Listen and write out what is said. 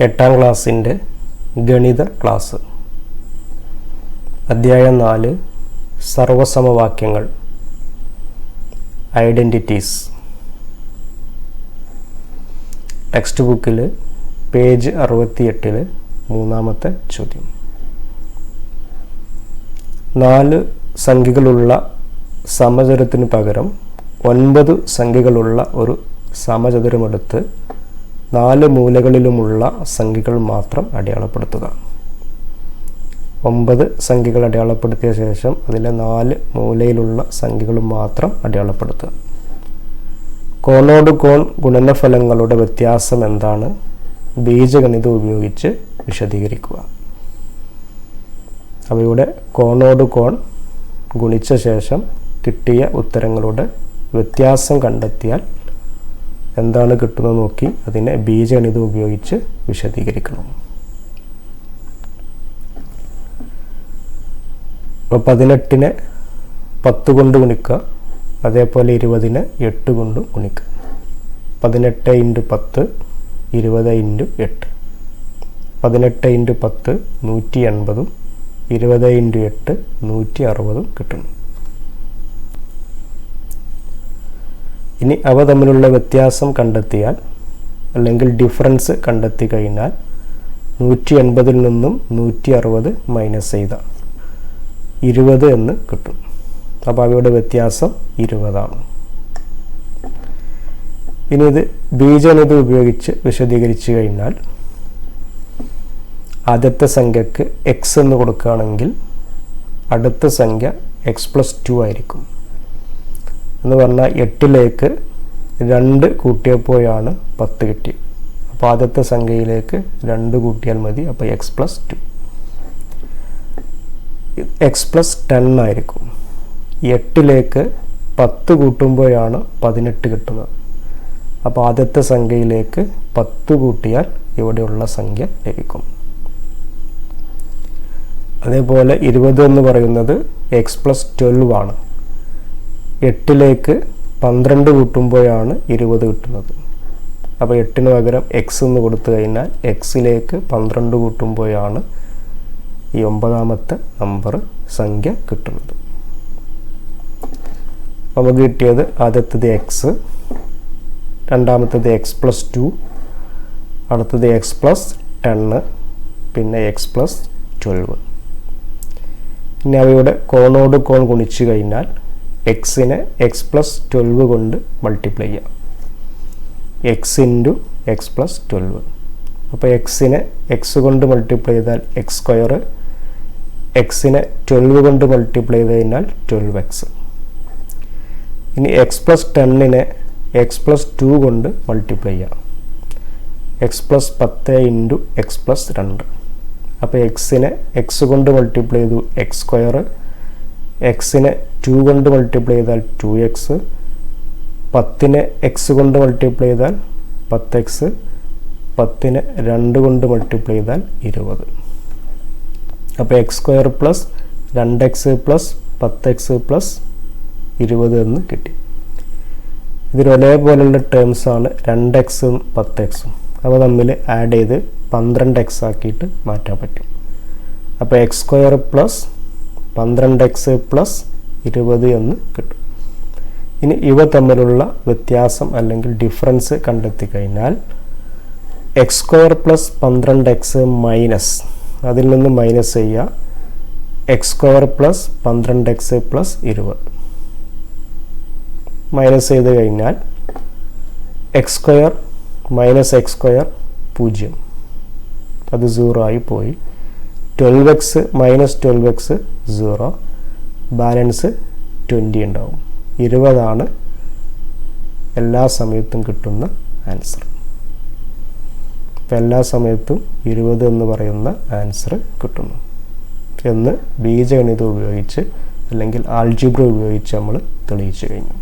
എട്ടാം ക്ലാസ്സിന്റെ ഗണിത ക്ലാസ്. അധ്യായം നാല് സർവസമവാക്യങ്ങൾ. ഐഡന്റിറ്റീസ്. ടെക്സ്റ്റ് ബുക്കിൽ പേജ് അറുപത്തിയെട്ടിൽ മൂന്നാമത്തെ ചോദ്യം. നാല് സംഖ്യകളുള്ള സമചരത്തിന് പകരം ഒൻപത് സംഖ്യകളുള്ള ഒരു സമചതുരമെടുത്ത് നാല് മൂലകളിലുമുള്ള സംഖ്യകൾ മാത്രം അടയാളപ്പെടുത്തുക. ഒമ്പത് സംഖ്യകൾ അടയാളപ്പെടുത്തിയ ശേഷം അതിലെ നാല് മൂലയിലുള്ള സംഖ്യകൾ മാത്രം അടയാളപ്പെടുത്തുക. കോണോട് കോൺ ഗുണനഫലങ്ങളുടെ വ്യത്യാസം എന്താണ്? ബീജഗണിതം ഉപയോഗിച്ച് വിശദീകരിക്കുക. അവയുടെ കോണോട് കോൺ ഗുണിച്ച ശേഷം കിട്ടിയ ഉത്തരങ്ങളുടെ വ്യത്യാസം കണ്ടെത്തിയാൽ എന്താണ് കിട്ടുന്നത് നോക്കി അതിനെ ബീജഗണിതം ഉപയോഗിച്ച് വിശദീകരിക്കണം. അപ്പോൾ പതിനെട്ടിനെ പത്ത് കൊണ്ട് ഗുണിക്കുക അതേപോലെ ഇരുപതിനെ എട്ട് കൊണ്ട് ഗുണിക്കുക പതിനെട്ട് ഇന്റു പത്ത് ഇരുപത് ഇന്റു എട്ട്. പതിനെട്ട് ഇന്റു പത്ത് നൂറ്റി എൺപതും ഇരുപത് ഇന്റു എട്ട് നൂറ്റി അറുപതും കിട്ടുന്നു. ഇനി അവ തമ്മിലുള്ള വ്യത്യാസം കണ്ടെത്തിയാൽ അല്ലെങ്കിൽ ഡിഫറൻസ് കണ്ടെത്തി കഴിഞ്ഞാൽ നൂറ്റി എൺപതിൽ നിന്നും നൂറ്റി അറുപത് മൈനസ് ചെയ്ത ഇരുപത് എന്ന് കിട്ടും. അപ്പോൾ അവയുടെ വ്യത്യാസം ഇരുപതാണ്. ഇനി ഇത് ബീജഗണിതം ഉപയോഗിച്ച് വിശദീകരിച്ചു കഴിഞ്ഞാൽ ആദ്യത്തെ സംഖ്യക്ക് എക്സ് എന്ന് കൊടുക്കുകയാണെങ്കിൽ അടുത്ത സംഖ്യ എക്സ് പ്ലസ് ടു ആയിരിക്കും. എന്ന് പറഞ്ഞാൽ എട്ടിലേക്ക് രണ്ട് കൂട്ടിയപ്പോഴാണ് പത്ത് കിട്ടിയത് അപ്പോൾ ആദ്യത്തെ സംഖ്യയിലേക്ക് രണ്ട് കൂട്ടിയാൽ മതി. അപ്പോൾ X plus two X plus ten ആയിരിക്കും. എട്ടിലേക്ക് പത്ത് കൂട്ടുമ്പോഴാണ് പതിനെട്ട് കിട്ടുന്നത്. അപ്പോൾ ആദ്യത്തെ സംഖ്യയിലേക്ക് പത്ത് കൂട്ടിയാൽ ഇവിടെയുള്ള സംഖ്യ ലഭിക്കും. അതേപോലെ ഇരുപത് എന്ന് പറയുന്നത് എക്സ് പ്ലസ് ട്വൽവ് ആണ്. എട്ടിലേക്ക് പന്ത്രണ്ട് കൂട്ടുമ്പോഴാണ് ഇരുപത് കിട്ടുന്നത്. അപ്പോൾ എട്ടിന് പകരം എക്സ് എന്ന് കൊടുത്തു കഴിഞ്ഞാൽ എക്സിലേക്ക് പന്ത്രണ്ട് കൂട്ടുമ്പോഴാണ് ഈ ഒമ്പതാമത്തെ നമ്പർ സംഖ്യ കിട്ടുന്നത്. നമുക്ക് കിട്ടിയത് ആദ്യത്തത് എക്സ് രണ്ടാമത്തത് എക്സ് പ്ലസ് ടു അടുത്തത് എക്സ് പ്ലസ് ടെണ് പിന്നെ എക്സ് പ്ലസ് ട്വൽവ് ഇനി അവയുടെ കോണോട് കോൺ ഗുണിച്ചു കഴിഞ്ഞാൽ എക്സിനെ എക്സ് പ്ലസ് ട്വൽവ് കൊണ്ട് മൾട്ടിപ്ലൈ ചെയ്യാം. X into X plus twelve അപ്പോൾ എക്സിനെ എക്സ് കൊണ്ട് മൾട്ടിപ്ലൈ ചെയ്താൽ എക്സ് സ്ക്വയർ എക്സിനെ ട്വൽവ് കൊണ്ട് മൾട്ടിപ്ലൈ ചെയ്ത് കഴിഞ്ഞാൽ ട്വൽവ് എക്സ് ഇനി എക്സ് പ്ലസ് ടെന്നിനെ എക്സ് പ്ലസ് ടു കൊണ്ട് മൾട്ടിപ്ലൈ ചെയ്യാം. എക്സ് പ്ലസ് പത്ത് ഇന്റു എക്സ് പ്ലസ് രണ്ട്. അപ്പോൾ എക്സിനെ എക്സ് കൊണ്ട് മൾട്ടിപ്ലൈ ചെയ്തു എക്സ് സ്ക്വയർ എക്സിനെ ടു കൊണ്ട് മൾട്ടിപ്ലൈ ചെയ്താൽ ടു എക്സ് പത്തിനെ എക്സ് കൊണ്ട് മൾട്ടിപ്ലൈ ചെയ്താൽ പത്ത് എക്സ് പത്തിനെ രണ്ട് കൊണ്ട് മൾട്ടിപ്ലൈ ചെയ്താൽ ഇരുപത്. അപ്പോൾ എക്സ് സ്ക്വയർ പ്ലസ് രണ്ട് എക്സ് പ്ലസ് പത്ത് എക്സ് പ്ലസ് ഇരുപത് എന്ന് കിട്ടി. ഇതിൽ ഒരേപോലെയുള്ള ടേംസ് ആണ് രണ്ട് എക്സും പത്ത് എക്സും അപ്പോൾ തമ്മിൽ ആഡ് ചെയ്ത് പന്ത്രണ്ട് എക്സ് ആക്കിയിട്ട് മാറ്റാൻ പറ്റും. അപ്പോൾ എക്സ് സ്ക്വയർ പ്ലസ് പന്ത്രണ്ട് എക്സ് പ്ലസ് ഇരുപത് എന്ന് കിട്ടും. ഇനി ഇവ തമ്മിലുള്ള വ്യത്യാസം അല്ലെങ്കിൽ ഡിഫറൻസ് കണ്ടെത്തി കഴിഞ്ഞാൽ എക്സ് സ്ക്വയർ പ്ലസ് പന്ത്രണ്ട് എക്സ് മൈനസ് അതിൽ നിന്ന് മൈനസ് ചെയ്യുക. എക്സ് സ്ക്വയർ പ്ലസ് പന്ത്രണ്ട് എക്സ് പ്ലസ് ഇരുപത്. മൈനസ് ചെയ്ത് കഴിഞ്ഞാൽ X square minus X square പൂജ്യം. അത് സീറോ ആയി പോയി. Twelve X minus twelve X zero balance twenty ഉണ്ടാവും. ഇരുപതാണ് എല്ലാ സമയത്തും കിട്ടുന്ന ആൻസർ അപ്പോൾ എല്ലാ സമയത്തും ഇരുപത് എന്ന് പറയുന്ന ആൻസർ കിട്ടുന്നു. എന്ന് ബീജഗണിതം ഉപയോഗിച്ച് അല്ലെങ്കിൽ ആൾജിബ്ര ഉപയോഗിച്ച് നമ്മൾ തെളിയിച്ചു കഴിഞ്ഞു.